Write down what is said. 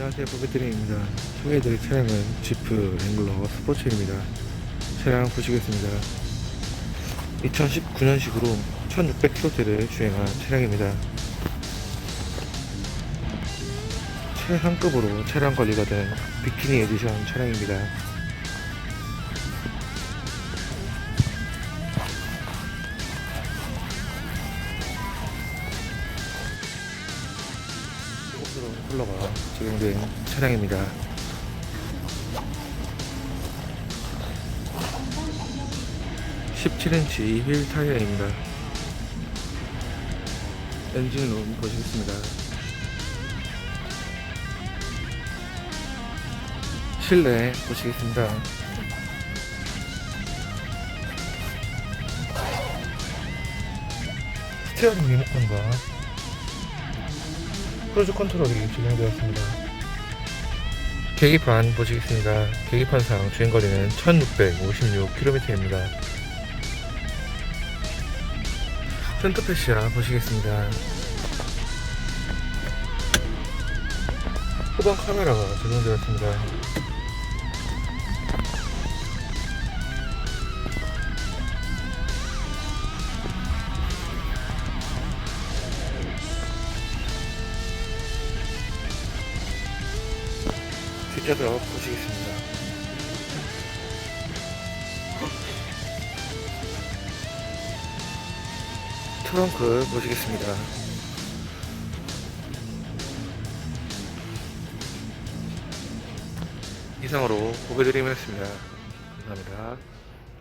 안녕하세요. 보배드림입니다. 소개해드릴 차량은 지프 랭글러 스포츠입니다. 차량 보시겠습니다. 2019년식으로 1600km를 주행한 차량입니다. 최상급으로 차량 관리가 된 비키니 에디션 차량입니다 쿨러가 적용된 차량입니다. (17인치) 휠 타이어입니다. 엔진룸 보시겠습니다. 실내 보시겠습니다. 스티어링 리모컨과 크루즈 컨트롤이 적용되었습니다. 계기판 보시겠습니다. 계기판상 주행거리는 1656km입니다. 센터패시아 보시겠습니다. 후방 카메라가 적용되었습니다. 뒷좌석 보시겠습니다. 트렁크 보시겠습니다. 이상으로 보배드림을 했습니다. 감사합니다.